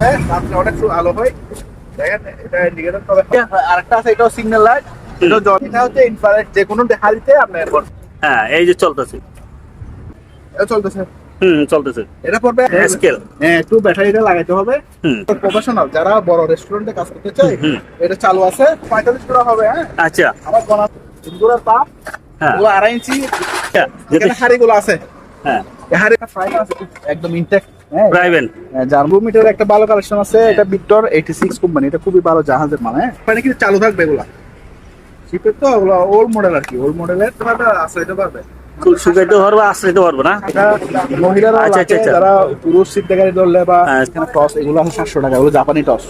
হ্যাঁ রাত্রে অনেক আলো হয়। দেখেন এটা ইন্ডিকেটর তবে আরেকটা আছে এটাও সিগন্যাল লাইট এটা হচ্ছে ইনফ্রারেড যে কোনো হারিতে আপনার হ্যাঁ এই যে চলতেছে। চলতেছে। হুম চলতেছে। এটা পড়বে স্কেল হ্যাঁ একটু ব্যাটারিটা লাগাইতে হবে। হুম। প্রফেশনাল যারা বড় রেস্টুরেন্টে কাজ করতে চায় এটা চালু আছে। পঁয়তাল্লিশ টাকা হবে হ্যাঁ। আচ্ছা। আমার ইন্দুরের পাপ হ্যাঁ। ওগুলো আড়াই ইঞ্চি। হাড়িগুলো আছে। হ্যাঁ। হাড়ি ফ্রাই আছে একদম ইনটেক হ্যাঁ। মিটার একটা ভালো কালেকশন আছে। এটা ভিক্টর এইটি সিক্স কোম্পানি এটা খুবই ভালো জাহাজের মানে মানে কি চালু থাকবে এগুলা। শিপের তো ওগুলো ওল্ড মডেল আর কি ওল্ড মডেলের এটা পারবে। শুকাইতে পারব আশ্রইতে পারব না? মহিলারা আচ্ছা, আচ্ছা, আচ্ছা। যারা পুরুষ সিট দেখারি ধরলে বা হ্যাঁ। টস এগুলো আছে টাকা এগুলো জাপানি টস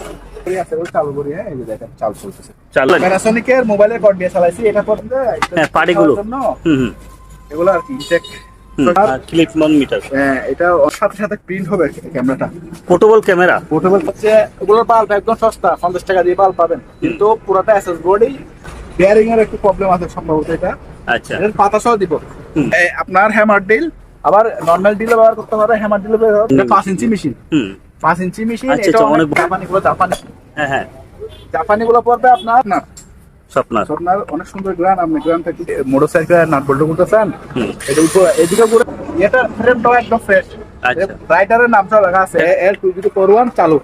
চালু করি হ্যাঁ এই যে দেখেন চাল চলতেছে। চালু। প্যানাসোনিকের মোবাইলের কর্ড দিয়ে চালাইছি এটা হ্যাঁ। হুম হুম। এগুলো আর কি ইনটেক ক্লিপ মিটার হ্যাঁ এটা সাথে সাথে প্রিন্ট হবে ক্যামেরাটা পোর্টেবল ক্যামেরা পোর্টেবল হচ্ছে এগুলোর বাল্ব একদম সস্তা পঞ্চাশ টাকা দিয়ে বাল্ব পাবেন। কিন্তু পুরোটা এসএস বডি বেয়ারিং এর একটু প্রবলেম আছে সম্ভবত এটা। আচ্ছা। এর পাতা সহ দিব। আপনার হ্যামার ডিল আবার নর্মাল ডিল ব্যবহার করতে পারে হ্যামার ডিল পাঁচ ইঞ্চি মেশিন হুম। পাঁচ ইঞ্চি মেশিন আচ্ছা, এটা আচ্ছা, অনেক অনেক- জাপানি গুলো জাপানি। হ্যাঁ হ্যাঁ। জাপানি গুলো পড়বে আপনার না স্বপ্নার। আপনার অনেক সুন্দর গ্রান আপনি গ্রান থেকে মোটরসাইকেল নাট বল্টু করতে চান এটা উপর এদিকে পুরো এটা ফ্রেমটাও একদম ফ্রেশ আচ্ছা। নামটা লেখা আছে L two zero four one চালু।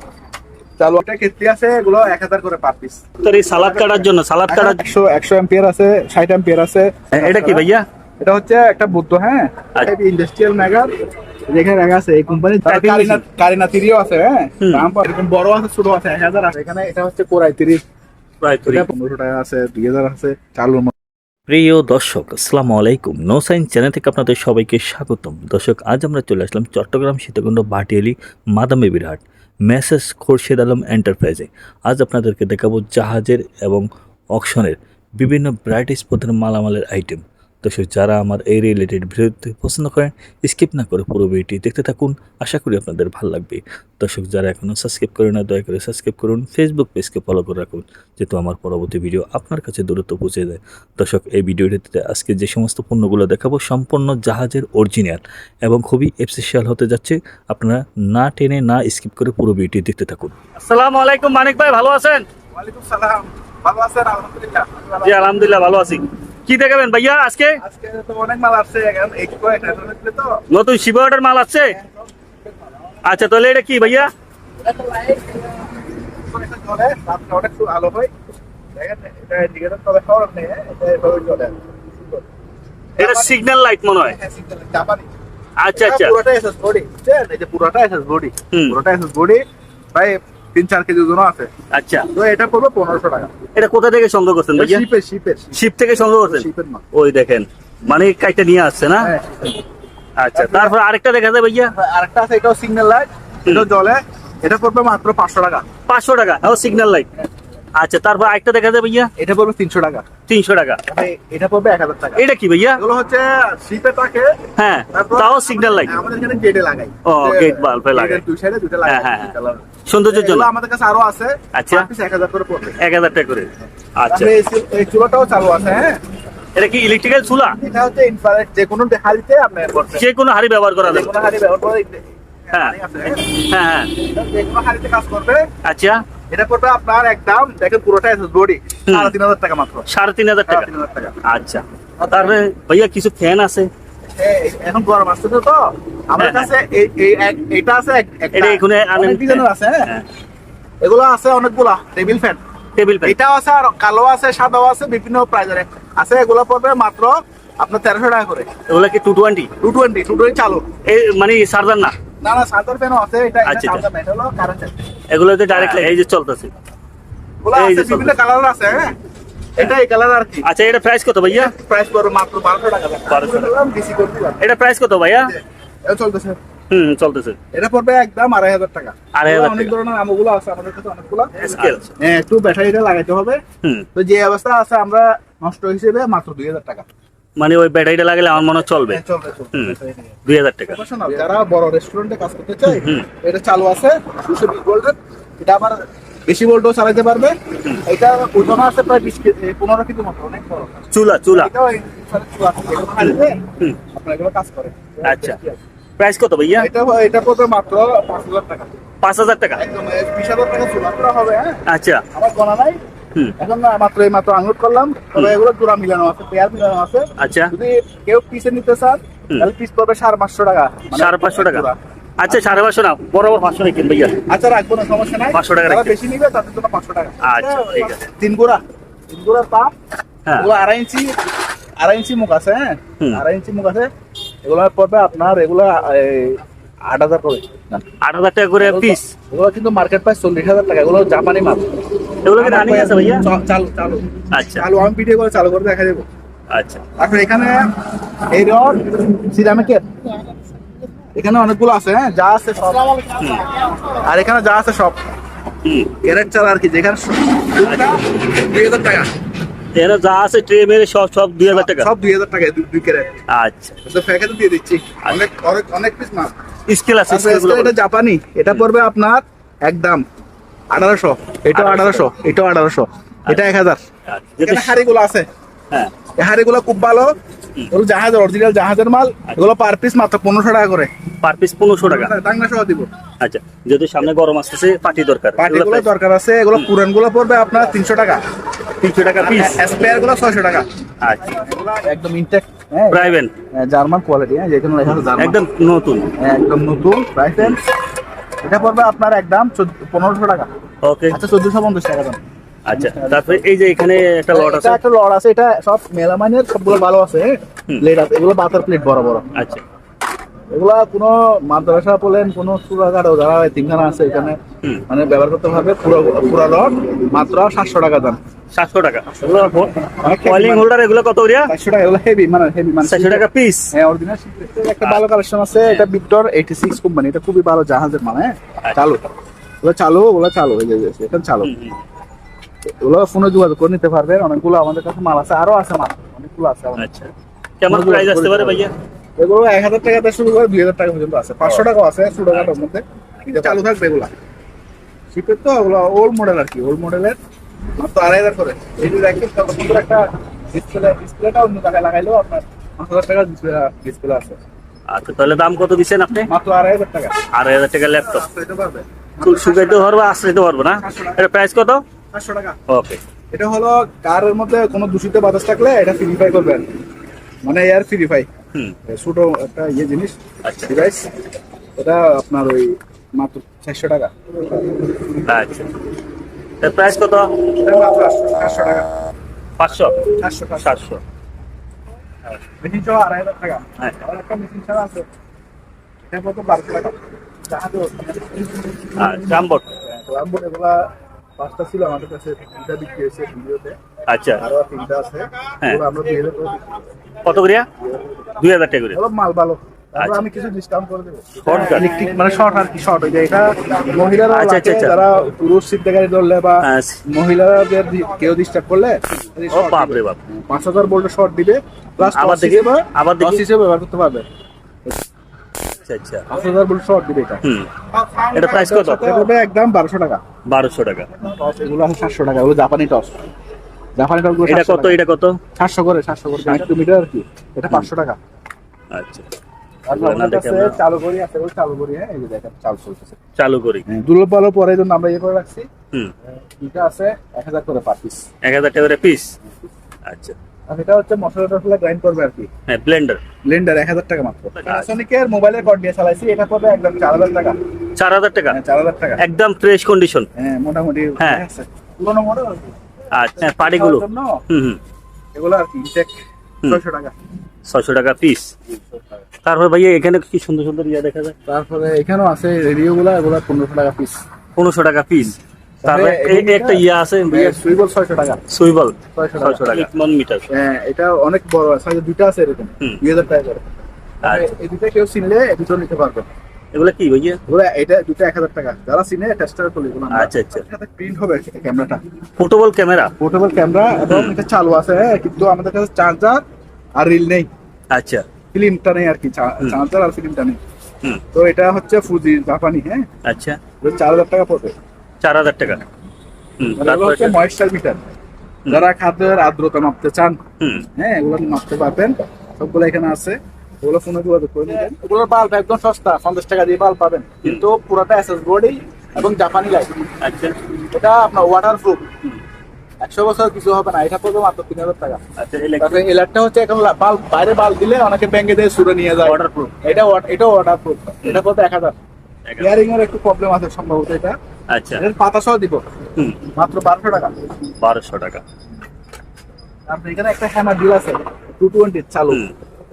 চালু একটা কেটলি আছে এগুলো এক হাজার করে পার পিস তোর এই সালাদ কাটার জন্য সালাদ কাটার একশো একশো এম্পিয়ার আছে ষাট এম্পিয়ার আছে। এটা কি ভাইয়া? এটা হচ্ছে একটা বুদ্ধ হ্যাঁ? আচ্ছা। ইন্ডাস্ট্রিয়াল মেগার যেখানে লেখা আছে এই কোম্পানি কারিনা কারিনা তিরিও আছে হ্যাঁ। দাম। বড় আছে ছোট আছে এক হাজার আছে। এখানে এটা হচ্ছে কোরাই তিরিশ। প্রায় তৈরি পনেরোশো টাকা আছে দুই হাজার আছে চালুর প্রিয় দর্শক আসসালামু আলাইকুম। নো সাইন চ্যানেল থেকে আপনাদের সবাইকে স্বাগতম। দর্শক আজ আমরা চলে আসলাম চট্টগ্রাম সীতাকুণ্ড বাটিয়ালি মাদামে বিরাট মেসেজ খোরশেদ আলম এন্টারপ্রাইজে আজ আপনাদেরকে দেখাবো জাহাজের এবং অকশনের বিভিন্ন ভ্যারাইটিস পথের মালামালের আইটেম দর্শক যারা আমার এই রিলেটেড ভিডিওতে পছন্দ করেন স্কিপ না করে পুরো ভিডিওটি দেখতে থাকুন। আশা করি আপনাদের ভালো লাগবে। দর্শক যারা এখনও সাবস্ক্রাইব করে না দয়া করে সাবস্ক্রাইব করুন। ফেসবুক পেজকে ফলো করে রাখুন যেহেতু আমার পরবর্তী ভিডিও আপনার কাছে দূরত্ব পৌঁছে দেয়। দর্শক এই ভিডিওটিতে আজকে যে সমস্ত পণ্যগুলো দেখাবো সম্পূর্ণ জাহাজের অরিজিনাল এবং খুবই এফসিশিয়াল হতে যাচ্ছে। আপনারা না টেনে না স্কিপ করে পুরো ভিডিও দেখতে থাকুন। আসসালামু আলাইকুম মানিক ভাই ভালো আছেন? ওয়ালাইকুম সালাম। ভালো আছেন? আলহামদুলিল্লাহ। জি আলহামদুলিল্লাহ ভালো আছি। কি দেখাবেন ভাইয়া আজকে আজকে তো অনেক মাল আসছে এখন এক্সপো এটা হচ্ছে তো নতুন শিবহাটের মাল আছে আচ্ছা তাহলে এটা কি ভাইয়া এটা চলে রাত্রে অনেক সু- আলো হয় দেখেন এটা ইন্ডিকেটর তবে খাওয়ার নেই হ্যাঁ, এটা এভাবে চলে সুন্দর। এটা সিগন্যাল লাইট মনে হয় হ্যাঁ, signal, জাপানি আচ্ছা আচ্ছা এটা পুরোটা এসএস বডি বুঝছেন এই যে পুরোটা এসএস বডি হুম। পুরোটা এসএস বডি ভাই তিন চার কেজি ওজন আছে। আচ্ছা। তো এটা পড়বে পনেরোশো টাকা। এটা কোথা থেকে সংগ্রহ করছেন শিপের শিপের। শিপ থেকে সংগ্রহ করছেন? শিপের ওই দেখেন মানে কাইটা নিয়ে আসছে না? হ্যাঁ আচ্ছা তারপর আরেকটা দেখা যায় ভাইয়া? আরেকটা আছে এটাও সিগন্যাল লাইট এটা জলে। এটা পড়বে মাত্র পাঁচশো টাকা। পাঁচশো টাকা ও সিগন্যাল লাইট আচ্ছা তারপর আরেকটা দেখা যায় ভাইয়া? এটা পড়বে তিনশো টাকা। তিনশো টাকা। মানে এটা পড়বে এক হাজার টাকা। এটা কি ভাইয়া? এগুলো হচ্ছে থাকে। হ্যাঁ তাও সিগন্যাল লাইট আমাদের এখানে গেটে লাগাই। ও, লাগাই। দুই সাইডে দুটো লাগাই। হ্যাঁ, হ্যাঁ, সৌন্দর্যের জন্য। আমাদের কাছে আরও আছে। আচ্ছা। এক হাজার করে পড়বে। এক হাজার টাকা করে। আচ্ছা। এই চুলাটাও চালু আছে হ্যাঁ? এটা কি ইলেকট্রিক্যাল চুলা? এটা হচ্ছে ইনফ্রারেড যে কোনো হাড়িতে আপনি যে কোনো হাড়ি ব্যবহার করা যে যাবে কোনো হাড়ি ব্যবহার করে হ্যাঁ। হ্যাঁ। হ্যাঁ হ্যাঁ। এটা যে কোনো হাড়িতে কাজ করবে। আচ্ছা। এটা পড়বে আপনার একদম দেখেন পুরোটা এসএস বডি। সাড়ে তিন হাজার টাকা মাত্র। সাড়ে তিন হাজার টাকা। সাড়ে তিন হাজার টাকা। আচ্ছা। তারপরে ভাইয়া কিছু ফ্যান আছে? এখন গরম আসছে তো তো। আমাদের হ্যাঁ, কাছে এটা আছে। এটা এখানে আনেন অনেক ডিজাইনের আছে হ্যাঁ। হ্যাঁ। এগুলো আছে অনেকগুলা টেবিল ফ্যান টেবিল ফ্যান এটাও আছে আর কালো আছে সাদাও আছে বিভিন্ন প্রাইজের আছে এগুলো পড়বে মাত্র আপনার তেরোশো টাকা করে। ওগুলা কি two twenty two twenty two twenty চালু। এই মানে চার্জার না? না না সাদার ফ্যানও আছে এটা আচ্ছা, আচ্ছা। এটা হলো কারেন্ট এগুলোতে ডাইরেক্ট এই যে চলতেছে। এই যে বিভিন্ন কালার আছে হ্যাঁ? এটা এই কালার আর কি। আচ্ছা এটা প্রাইস কত ভাইয়া? প্রাইস মাত্র বারোশো টাকা। 1200 টাকা। বেশি করতে এটা প্রাইস কত ভাইয়া? এটা চলতেছে। হুম চলতেছে। এটা পড়বে একদম আড়াই হাজার টাকা। আড়াই হাজার অনেক। ধরনের আমগুলো আছে আমাদের কাছে অনেকগুলো। স্কেল হ্যাঁ একটু ব্যাটারিটা লাগাইতে হবে। তো যে অবস্থা আছে আমরা নষ্ট হিসেবে মাত্র দুই হাজার টাকা। মানে ওই ব্যাটারিটা লাগলে আমার মনে চলবে। হ্যাঁ, দুই হাজার টাকা। যারা বড় রেস্টুরেন্টে কাজ করতে চায়। এটা চালু আছে দুশো বিশ ভোল্টের এটা আবার বেশি ভোল্টও চালাতে পারবে। এটা ওজন আছে প্রায় বিশ পনেরো কেজি মতো অনেক বড়। চুলা চুলা। আপনার এগুলো কাজ করে। আচ্ছা। প্রাইস কত ভাইয়া? এটা এটা পড়বে মাত্র পাঁচ হাজার টাকা। পাঁচ হাজার টাকা। একদম বিশ হাজার টাকা চুলা হবে হ্যাঁ। আচ্ছা। আমার গণা নাই। এখন না মাত্র এই মাত্র আনলোড করলাম। তবে এগুলো জোড়া মিলানো আছে পেয়ার মিলানো আছে। আচ্ছা। যদি কেউ পিসে নিতে চান তাহলে পিস পড়বে সাড়ে পাঁচশো টাকা। মানে সাড়ে পাঁচশো টাকা? আচ্ছা সাড়ে পাঁচশো না বরাবর পাঁচশো নাকি ভাইয়া। আচ্ছা রাখব না সমস্যা নাই। 500 টাকা বেশি নিবে তাদের জন্য পাঁচশো টাকা। আচ্ছা, ঠিক আছে। তিন গোড়া। তিন গোড়ার পাপ। হ্যাঁ। এগুলো আড়াই ইঞ্চি আড়াই ইঞ্চি মুখ আছে হ্যাঁ? আড়াই ইঞ্চি মুখ আছে। এগুলো পড়বে আপনার এগুলো আট হাজার করে। আট হাজার টাকা করে পিস এগুলো কিন্তু মার্কেট প্রাইস চল্লিশ হাজার টাকা। এগুলো জাপানি মাল। এগুলো কি রানিং আছে ভাইয়া? চালু চালু। আচ্ছা। চালু আমি ভিডিও করে চালু করে দেখা দেবো। আচ্ছা। তারপরে এখানে এই রড সিরামিকের। এখানে অনেকগুলো আছে হ্যাঁ? যা আছে সব। আর এখানে যা আছে সব। ক্যারেট চাল আর কি যেখানে দুটা দুই হাজার টাকা। এখানে যা আছে ট্রে মেরে সব সব দুই হাজার টাকা? সব দুই হাজার টাকা দুই- ক্যারেট। আচ্ছা। তো প্যাকেটে দিয়ে দিচ্ছি। অনেক অনেক অনেক পিস মাল। স্কেল আছে এটা জাপানি। এটা পড়বে আপনার একদম আঠারোশো। এটাও আঠারোশো। এটাও আঠারোশো। এটা এক হাজার। যদি এখানে হাড়িগুলো আছে। হ্যাঁ। হাড়িগুলো খুব ভালো। এগুলো জাহাজ অরিজিনাল জাহাজের মাল। এগুলো পার পিস মাত্র পনেরোশো টাকা করে। পার পিস পনেরোশো টাকা। টাঙ্গা সহ দিব। আচ্ছা। যদি সামনে গরম আসতেছে পার্টি দরকার। পার্টিগুলো দরকার আছে। এগুলো পুরানগুলো পড়বে আপনার তিনশো টাকা। তিনশো টাকা পিস স্পেয়ারগুলো ছয়শো টাকা। আচ্ছা। একদম ইনটেক হ্যাঁ। প্রাইভেন জার্মান কোয়ালিটি হ্যাঁ যেখানে একদম নতুন। হ্যাঁ, একদম নতুন প্রাইসেন এটা পড়বে আপনার একদম পনেরোশো টাকা। ওকে আচ্ছা চোদ্দশো পঞ্চাশ টাকা দাম। আচ্ছা তারপরে এই যে এখানে একটা লট আছে। একটা লড আছে এটা সব মেলামাইনের সবগুলো ভালো আছে। প্লেট আছে এগুলো বাতার প্লেট বড় বড়। আচ্ছা। এগুলা কোনো মাদ্রাসা বলেন কোনো চুরাঘাট যারা তিনখানা আছে এখানে মানে ব্যবহার করতে পারবে পুরো পুরো রড মাত্র সাতশো টাকা দাম। সাতশো টাকা। কলিং হোল্ডার এগুলো কত রিয়া চারশো টাকা এগুলো হেভি মানে হেভি মানে চারশো টাকা পিস হ্যাঁ অরিজিনাল একটা ভালো কালেকশন আছে এটা ভিক্টর এইটি সিক্স কোম্পানি এটা খুবই ভালো জাহাজের মানে চালু। ওগুলো চালু ওগুলো চালু হয়ে যাচ্ছে এটা চালু। ওগুলো ফোনে যোগাযোগ করে নিতে পারবেন অনেকগুলো আমাদের কাছে মাল আছে আরও আছে মাল অনেকগুলো আছে আচ্ছা। কেমন প্রাইস আসতে পারে ভাইয়া? এগুলো এক হাজার টাকা থেকে শুরু করে দুই হাজার টাকা পর্যন্ত আছে পাঁচশো টাকাও আছে ছোটখাটোর মধ্যে। চালু থাকবে এগুলা। শিপের তো ওগুলো ওল্ড মডেল আর কি ওল্ড মডেলের মাত্র আড়াই হাজার করে। দেখেন সুন্দর একটা ডিসপ্লে ডিসপ্লেটা অন্য জায়গায় লাগাইলেও আপনার পাঁচ হাজার টাকা ডিসপ্লে আছে। আচ্ছা তাহলে দাম কত দিচ্ছেন আপনি? মাত্র আড়াই হাজার টাকা। আড়াই হাজার টাকা ল্যাপটপ চুল শুকাইতে পারব। পারব না? এটা প্রাইস কত? পাঁচশো টাকা। ওকে এটা হলো কারের মধ্যে কোনো দূষিত বাতাস থাকলে এটা ফিরিফাই করবেন মানে এয়ার হুম। ছোট একটা ইয়ে জিনিস আচ্ছা। ডিভাইস এটা আপনার ওই মাত্র চারশো টাকা। আচ্ছা। এর প্রাইস কত? পাঁচশো। সাতশো পাঁচটা ছিল আমাদের কাছে তিনটা বিক্রি হয়েছে ভিডিওতে আচ্ছা। আরও তিনটা আছে হ্যাঁ। আমরা। কত করিয়া? দুই হাজার টাকা করে মাল ভালো। আমি কিছু ডিসকাউন্ট করে দেবো। Short ইলেকট্রিক মানে শর্ট আর কি শর্ট হয়ে যায়। এটা মহিলারা আচ্ছা, আচ্ছা, আচ্ছা। যারা পুরুষ সিদ্ধ ধরলে বা হ্যাঁ। মহিলাদের কেউ ডিস্টার্ব করলে ও বাপ রে বাপ। পাঁচ হাজার ভোল্টের শর্ট দিবে প্লাস আবার দেখি, আবার দেখি। হিসেবে ব্যবহার করতে পারবে। আচ্ছা আচ্ছা। পাঁচ হাজার ভোল্ট শর্ট দিবে এটা। এটা প্রাইস কত? এটা একদম বারোশো টাকা। বারোশো টাকা। টস এগুলো আছে সাতশো টাকা এগুলো জাপানি টস জাপানি টস এটা কত? এটা কত? সাতশো করে সাতশো করে। একটু মিটার আর কি। এটা পাঁচশো টাকা। আচ্ছা। চালু করি আছে ওই চালু করি হ্যাঁ এই যে দেখেন চালু চলতেছে। চালু করি দুর্লভ ভালো পরে জন্য আমরা ইয়ে করে রাখছি। এটা আছে এক হাজার করে পার পিস এক হাজার টাকা করে পিস আচ্ছা। আর এটা হচ্ছে মশলা টসলা গ্রাইন্ড করবে আর কি। হ্যাঁ ব্লেন্ডার ব্লেন্ডার এক হাজার টাকা মাত্র। প্যানাসোনিকের মোবাইলের কর্ড দিয়ে চালাইছি এটা পড়বে একদম চার হাজার টাকা। চার হাজার টাকা? হ্যাঁ চার হাজার টাকা। একদম ফ্রেশ কন্ডিশন হ্যাঁ মোটামুটি হ্যাঁ। পুরোনো মডেল আচ্ছা পাটিগুলো হুম হুম। এগুলো আর কি ইনটেক ছয়শো টাকা। ছশো টাকা পিস তারপর ভাইয়া এখানে কি সুন্দর সুন্দর ইয়া দেখা যায়? তারপরে এখানেও আছে রেডিও গুলা এগুলো পনেরোশো টাকা পিস পনেরোশো টাকা পিস তারপরে একটা ইয়া আছে সুইবল ছয়শো টাকা। সুইবল। ছয়শো ছয়শো টাকা। মন মিটার হ্যাঁ এটা অনেক বড় সাইজ দুইটা আছে এরকম। দুই হাজার টাকা করে। আচ্ছা। এই দুটো কেউ চিনলে দুটো নিতে পারবে। এগুলো কি ভাইয়া? ওগুলো এটা দুটো এক হাজার টাকা। যারা চিনে টেস্টার করলে এগুলো আচ্ছা, আচ্ছা। প্রিন্ট হবে ক্যামেরাটা পোর্টেবল ক্যামেরা পোর্টেবল ক্যামেরা এবং এটা চালু আছে হ্যাঁ কিন্তু আমাদের কাছে চার্জার আর রিল নেই। আচ্ছা। ফিল্মটা নেই আর কি চার্জার আর ফিল্মটা নেই তো এটা হচ্ছে ফুজি জাপানি হ্যাঁ? আচ্ছা। চার হাজার টাকা পড়বে। চার হাজার টাকা। হচ্ছে ময়েশ্চার মিটার যারা খাদ্যের আর্দ্রতা মাপতে চান হ্যাঁ এগুলো মাপতে পারবেন। সবগুলো এখানে আছে। ওগুলো ফোনে যোগাযোগ করে নেবেন ওগুলোর বাল্ব একদম সস্তা পঞ্চাশ টাকা দিয়ে বাল্ব পাবেন। কিন্তু পুরোটা এসএস বোর্ডেই এবং জাপানি লাইট আচ্ছা। এটা আপনার ওয়াটার প্রুফ একশো বছর কিছু হবে না এটা পড়বে মাত্র তিন হাজার টাকা। আচ্ছা হচ্ছে এখন বাল্ব বাইরে বাল্ব দিলে অনেকে ব্যাংকে দিয়ে সুরে নিয়ে যায়। এটা wa- এটা ওয়াটার প্রুফ এটা পড়বে এক হাজার। ইয়ারিং এর একটু প্রবলেম আছে সম্ভবত এটা। আচ্ছা। এর পাতা সহ দিব মাত্র বারোশো টাকা। বারোশো টাকা। তারপরে এখানে একটা হ্যামার ডিল আছে। টু টোয়েন্টি চালু।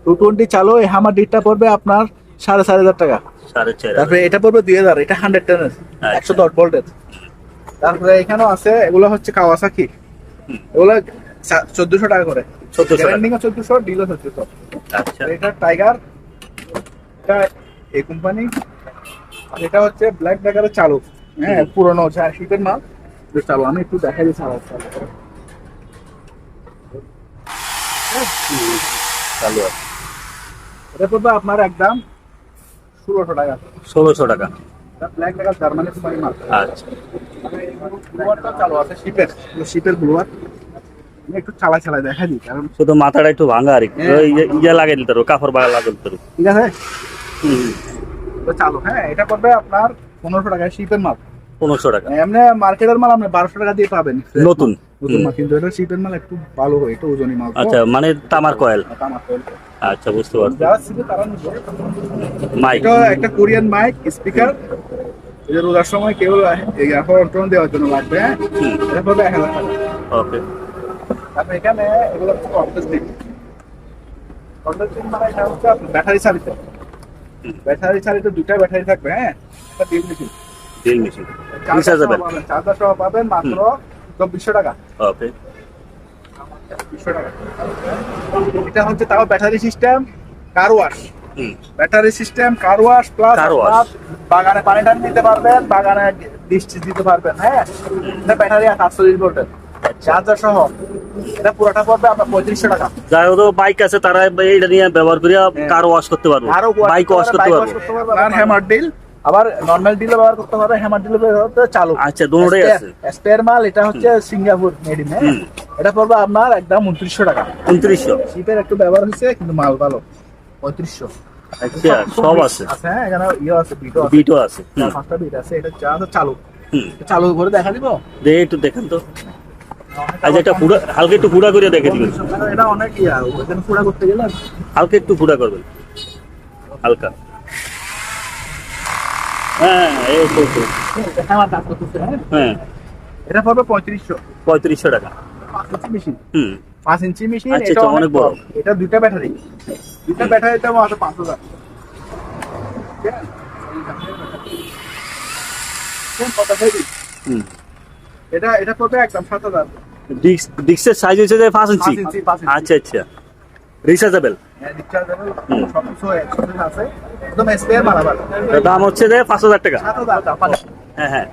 টু টোয়েন্টি চালু এই হ্যামার ডিলটা পড়বে আপনার সাড়ে চার হাজার টাকা। সাড়ে চার তারপরে এটা পড়বে দুই হাজার এটা হান্ড্রেড টেনের একশো দশ ভোল্টের তারপরে এখানেও আছে এগুলো হচ্ছে কাওয়াসাকি। এগুলো চোদ্দশো টাকা করে। 1400 টাকা। গ্যারান্ডিং চোদ্দশো ডিলও চোদ্দশো। আচ্ছা। এটা টাইগার এটা এই কোম্পানি এটা হচ্ছে ব্ল্যাক টাইগারের চালু। হ্যাঁ পুরোনো শীতের মাল চালু। আমি একটু দেখাই আমার চালু। চালু আছে। এটা পড়বে আপনার একদম ষোলোশো টাকা। ষোলোশো টাকা। ব্ল্যাক টাইগার জার্মানি কোম্পানি মাল। আচ্ছা। ব্লুয়ারটা চালু আছে শিপের। শিপের ব্লুয়ার একটু চালাই চালাই দেখা দিই কারণ শুধু মাথাটা একটু ভাঙা আর কি হ্যাঁ। ইয়ে- ইয়ে দিতে পারো কাপড় বাগা লাগাই দিতে ঠিক আছে? তো চালু হ্যাঁ এটা পড়বে আপনার পনেরোশো টাকা শিপের মাল। পনেরোশো টাকা। এমনি মার্কেটের মাল আপনি বারোশো টাকা দিয়ে পাবেন। নতুন। নতুন মাল কিন্তু এটা শিপের মাল একটু ভালো হয় ওজনী মাল। আচ্ছা মানে তামার কয়েল। আর তামাক oil। আচ্ছা বুঝতে পারছি। যারা শিপে তারা মাইক। এটা একটা কোরিয়ান মাইক স্পিকার। যে রোজার সময় কেউ এখন অন্টন দেওয়ার জন্য লাগবে হ্যাঁ? এটা পড়বে এক হাজার টাকা। ওকে। তারপরে এখানে এগুলো হচ্ছে কন্টেস্ট দিন কন্টেস্ট দিন মানে এটা হচ্ছে ব্যাটারি চালিত। ব্যাটারি চালিত দুটা ব্যাটারি থাকবে হ্যাঁ? একটা drill machine drill machine charger সহ পাবেন মাত্র চব্বিশশো টাকা। ওকে। এটা হচ্ছে তাও battery system car wash battery system car wash plus বাগানে পানি টানি দিতে পারবেন বাগানে ডিস্ট দিতে পারবেন হ্যাঁ? এটা ব্যাটারি আটচল্লিশ ভোল্টের চার্জার সহ। এটা পুরোটা পড়বে আপনার পঁয়ত্রিশশো টাকা। বাইক আছে তারা এইটা নিয়ে ব্যবহার করে কার ওয়াশ করতে পারব। আরও বাইক ওয়াশ করতে পারব আর হ্যামার ডিল আবার নর্মাল ডিলও ব্যবহার করতে পারবে হ্যামার ডিল ব্যবহার চালু। আচ্ছা, দুটোই আছে। স্পেয়ার মাল এটা হচ্ছে সিঙ্গাপুর মেড ইন এটা পড়বে আপনার একদম উনত্রিশশো টাকা। উনত্রিশশো। শিপের একটু ব্যবহার হয়েছে কিন্তু মাল ভালো। পঁয়ত্রিশশো। আচ্ছা সব আছে? হ্যাঁ এখানে ইয়ে আছে বিটও আছে। বিটও আছে পাঁচটা বিট আছে এটা যা আছে চালু। চালু করে দেখা দিব? দে একটু দেখেন তো। আচ্ছা এটা পুরা হালকা একটু ফুড়া করে দেখে দিবেন। এটা অনেক ইয়া ওখানে পুরা করতে গেলে? হালকা একটু ফুড়া করবেন। হালকা। হ্যাঁ এই তো তো। হ্যাঁ হ্যাঁ। এটা পড়বে পঁয়ত্রিশশো। পঁয়ত্রিশশো টাকা। পাঁচ ইঞ্চি মেশিন। হুম। পাঁচ ইঞ্চি মেশিন আচ্ছা, এটা আচ্ছা, অনেক বড়। এটা দুইটা ব্যাটারি। দুইটা ব্যাটারিতে মাত্র পাঁচ হাজার। হুম। এটা এটা পড়বে একদম সাত হাজার। ডিস্ক ডিস্কের সাইজ হচ্ছে যে পাঁচ ইঞ্চি? পাঁচ ইঞ্চি, পাঁচ ইঞ্চি। আচ্ছা আচ্ছা। রিচার্জেবল হ্যাঁ, rechargeable, সবকিছু একসাথে আছে একদম স্পেয়ার মারাবার দাম হচ্ছে যে পাঁচ হাজার টাকা। জাপানি। হ্যাঁ হ্যাঁ।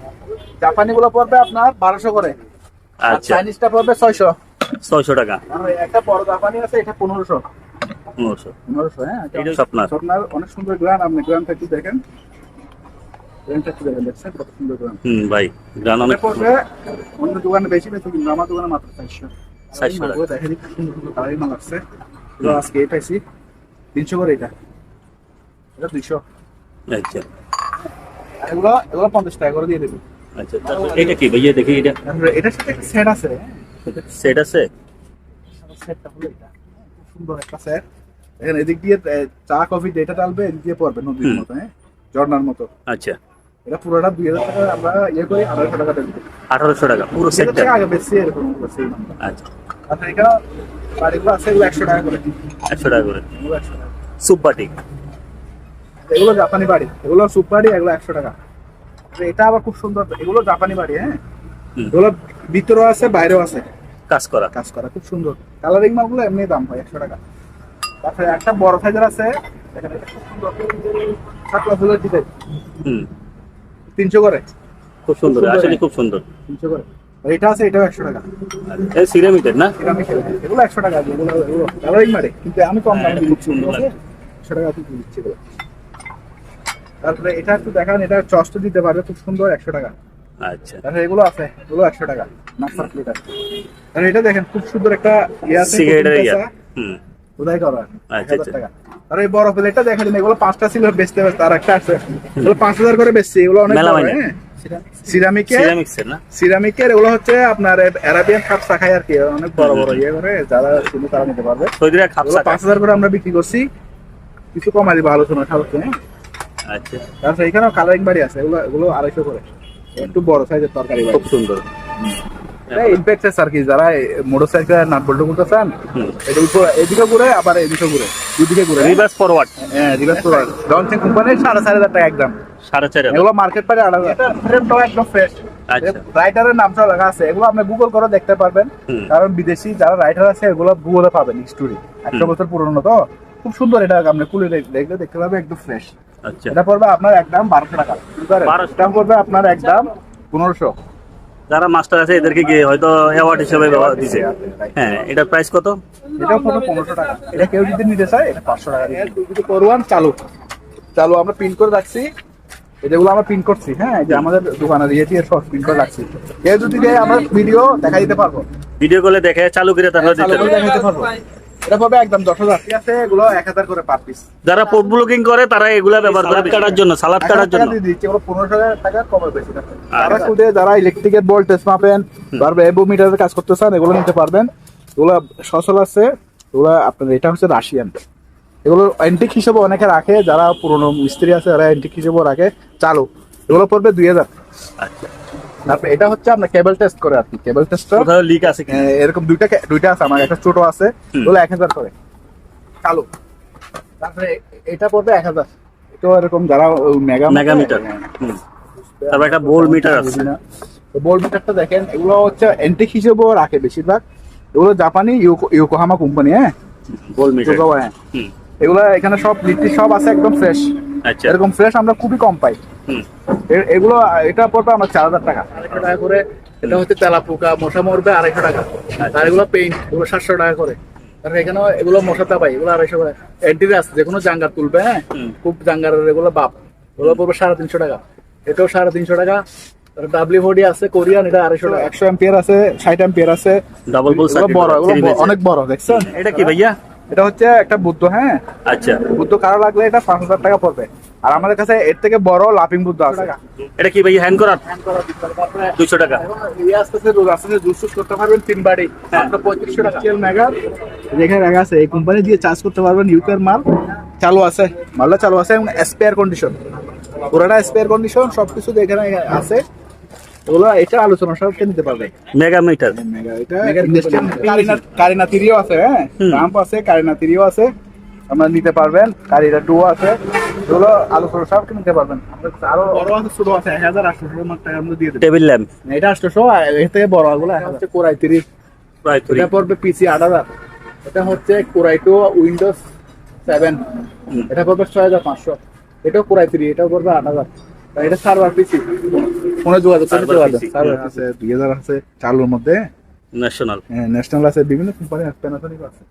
জাপানি গুলো পড়বে আপনার বারোশো করে। আচ্ছা। চাইনিজটা পড়বে ছয়শো। ছয়শো টাকা। আর একটা বড় জাপানি আছে এটা পনেরোশো। পনেরোশো। পনেরোশো হ্যাঁ এটা স্বপ্নার। স্বপ্নার অনেক সুন্দর গ্রান আপনি গ্রানটা একটু দেখেন দেখেন হুম ভাই গ্রান অনেক অনেক অন্য দোকানে বেশি বেশি কিন্তু আমার দোকানে মাত্র চারশো। 400 টাকা। দেখে সুন্দর সুন্দর কালারিং মাল আসছে। আজকে এই পাইছি তিনশো করে এটা। এটা দুইশো। আচ্ছা। এগুলো এগুলো পঞ্চাশ টাকা করে দিয়ে দেবে। আচ্ছা এটা কি ভাইয়া দেখি এটা। এটার সাথে একটা সেট আছে সেট আছে? সেটটা হলো এটা। খুব সুন্দর একটা সেট এখানে এদিক দিয়ে চা কফি যেটা ডালবে এদিক দিয়ে পড়বে নদীর মতো হ্যাঁ? ঝর্ণার মতো। আচ্ছা। এটা পুরোটা দুই হাজার টাকা আমরা ইয়ে করি আড়াইশো টাকা দেবো আঠারোশো টাকা পুরো সেটা থেকে আগে বেশি এরকম সেই আচ্ছা। আচ্ছা এখানে বাড়িগুলো আছে এগুলো একশো টাকা করে একশো টাকা করে একশো টাকা। সুপ এগুলো জাপানি বাড়ি। এগুলো সুপ বাড়ি এগুলো একশো টাকা। এটা আবার খুব সুন্দর এগুলো জাপানি বাড়ি হ্যাঁ? এগুলো ভিতরেও আছে বাইরেও আছে। কাজ করা। কাজ করা খুব সুন্দর। কালারিং মালগুলো এমনি দাম হয় একশো টাকা। তারপরে একটা বড় সাইজের আছে। খুব ফুলের ডিজাইন হুম। তিনশো করে। খুব সুন্দর আসলে হ্যাঁ। খুব সুন্দর। তিনশো করে। এটা আছে এটাও একশো টাকা। এই সিরামিকের না? এগুলো একশো টাকা এগুলো এগুলো কালারিং মারে। কিন্তু আমি কম দামে দিচ্ছি সুন্দর। একশো টাকা তুই দিচ্ছি এগুলো। তারপরে এটা একটু দেখান এটা চষ্ট দিতে পারবে খুব সুন্দর একশো টাকা। আচ্ছা। তারপরে এগুলো আছে এগুলো একশো টাকা। নাস্তার প্লেট আছে। আর এটা দেখেন খুব সুন্দর একটা ইয়ে আছে সিগারেটের ইয়া। হুম। খোদাই করা আচ্ছা, হাজার আচ্ছা। টাকা। আর এই বড় প্লেটটা দেখা দিন এগুলো পাঁচটা ছিল বেচতে বেচতে আর একটা আছে। এগুলো পাঁচ হাজার করে বেচছি এগুলো অনেক মেলা হ্যাঁ। সিরামিকের সিরামিকের এগুলো হচ্ছে আপনার অ্যারাবিয়ান কাপ শাখায় আর কি অনেক বড় বড় ইয়ে করে যারা শুনে তারা নিতে পারবে। পাঁচ হাজার করে আমরা বিক্রি করছি। কিছু কমাই দিবো আলোচনা হ্যাঁ। আচ্ছা। তারপরে এখানেও কালারিং বাড়ি আছে এগুলো এগুলো আড়াইশো করে। একটু বড় সাইজের তরকারি খুব সুন্দর। ইম্প্যাক্টেস আর কি যারা মোটর সাইকেল নাট বল্টু করতে চান এদিকে ঘুরে আবার এদিকে ঘুরে দুদিকে ঘুরে। রিভার্স ফরওয়ার্ড হ্যাঁ রিভার্স ডনসিং কোম্পানির সাড়ে চার হাজার টাকা একদম। সাড়ে চার এগুলো মার্কেট পারে হাজার। একদম ফ্রেশ আচ্ছা। রাইটারের নামটাও লেখা আছে এগুলো আপনি গুগল করে দেখতে পারবেন। কারণ বিদেশি যারা রাইটার আছে এগুলো গুগলে পাবেন স্টোরি একশো বছর পুরনো তো। খুব সুন্দর এটা আপনি খুলে দেখ- দেখলে দেখতে পাবেন একদম ফ্রেশ আচ্ছা। এটা পড়বে আপনার একদম বারোশো টাকা। 1200 এটা পড়বে আপনার একদম পনেরোশো। যারা মাস্টার আছে এদেরকে গিয়ে হয়তো অ্যাওয়ার্ড হিসেবে দিছে। হ্যাঁ এটার প্রাইস কত? এটা কত? পনেরোশো টাকা। এটা কেউ যদি নিতে চায় এটা পাঁচশো টাকা দিয়ে করওয়ান চালু। চালু আমরা প্রিন্ট করে রাখছি। এটাগুলো যেগুলো আমরা প্রিন্ট করছি হ্যাঁ? এই যে আমাদের দোকানে ইয়ে দিয়ে সব প্রিন্ট করে রাখছি। কেউ যদি দেয় আমরা ভিডিও দেখা দিতে পারব। ভিডিও কলে দেখে চালু করে তাহলে করে। দেখা দিতে পারব। এটা পাবে একদম দশ হাজার। ঠিক আছে এগুলো এক হাজার করে পার পিস যারা পোর্ট ব্লকিং করে তারা এগুলা ব্যবহার করে কাটার জন্য সালাদ কাটার জন্য। পনেরোশো টাকা কমে বেশি না। যারা খুদে যারা ইলেকট্রিকের ভোল্টেজ মাপেন তারপরে এবো মিটারের কাজ করতে চান এগুলো নিতে পারবেন। এগুলো সচল আছে এগুলো আপনার এটা হচ্ছে রাশিয়ান। এগুলো অ্যান্টিক হিসেবে অনেকে রাখে যারা পুরনো মিস্ত্রি আছে যারা অ্যান্টিক হিসেবেও রাখে। চালু। এগুলো পড়বে দুই হাজার। আচ্ছা। তারপরে এটা হচ্ছে আপনার কেবল টেস্ট করে আর কি। কেবল টেস্ট কোথাও লিক আছে কি? এরকম দুইটা দুইটা আছে আমার একটা ছোট আছে। ওগুলো এক হাজার করে। চালু তারপরে এটা পড়বে এক হাজার। এটাও এরকম যারা মেগা মেগা মিটার। তারপর একটা বোল মিটার আছে। বোল মিটারটা দেখেন এগুলো হচ্ছে এন্টিক হিসেবেও রাখে বেশিরভাগ। এগুলো জাপানি ইউকো- ইয়োকোহামা কোম্পানি হ্যাঁ। বোল মিটার হ্যাঁ। এগুলো এখানে সব লিট্টি সব আছে একদম ফ্রেশ আচ্ছা। এরকম ফ্রেশ আমরা খুবই কম পাই। হুম। এগুলো এটা পড়বে আমার চার হাজার টাকা। আড়াইশো টাকা করে এটা হচ্ছে তেলা পোকা মশা মরবে আড়াইশো টাকা। আর এগুলো পেইন্ট এগুলো সাতশো টাকা করে। কারণ এখানে এগুলো মশাটা পাই এগুলো আড়াইশো করে। অ্যান্টিরাস যে কোনো জাঙ্গার তুলবে হ্যাঁ? খুব জাঙ্গারের এগুলো বাপ। এগুলো পড়বে সাড়ে তিনশো টাকা। এটাও সাড়ে তিনশো টাকা। ডাব্লিউ ফোর্ডি আছে কোরিয়ান এটা আড়াইশো টাকা। একশো এম্পিয়ার আছে ষাট এম্পিয়ার আছে। ডাবল বড় অনেক বড় দেখছেন? এটা কি ভাইয়া? এটা হচ্ছে একটা বুদ্ধ হ্যাঁ? আচ্ছা। বুদ্ধ কারও লাগলে এটা পাঁচ হাজার টাকা পড়বে। আর আমাদের কাছে এর থেকে বড় লাফিং বুদ্ধ আছে। এটা কি ভাইয়া হ্যান্ড করার দুশো টাকা। এই আসতেছে রোজ আসতেছে জুস টুস করতে পারবেন তিন বাড়ি। মাত্র পঁয়ত্রিশশো টাকা মেগার যেখানে রাখা আছে এই কোম্পানি দিয়ে চার্জ করতে পারবেন ইউকের মাল। চালু আছে। মালটা চালু আছে এবং স্পেয়ার কন্ডিশন পুরোটা স্পেয়ার কন্ডিশন সবকিছু এখানে আছে এগুলো এটা নিতে পারবে। কারিনা তিরিও আছে হ্যাঁ। রাম্প আছে কারিনা তিরিও আছে। আপনারা নিতে পারবেন। কারিনা টু আছে। এগুলো আলোচনা নিতে পারবেন। আরও বড় আছে ছোট আছে এক হাজার আটশো টাকার মধ্যে দিয়ে টেবিল ল্যাম্প এটা আটশোশো এর থেকে বড় হচ্ছে কোরাই তিরিশ। এটা পড়বে পিসি আট হাজার। এটা হচ্ছে কোরাই টু উইন্ডোজ সেভেন এটা পড়বে ছয় হাজার পাঁচশো। এটাও কোরাই থ্রি এটাও পড়বে আট হাজার। এটা সার্ভার পিসি। ফোনে যোগাযোগ করে যোগাযোগ সার্ভার আছে দুই হাজার আছে চালুর মধ্যে। ন্যাশনাল ন্যাশনাল আছে বিভিন্ন কোম্পানি আছে প্যানাসোনিক আছে।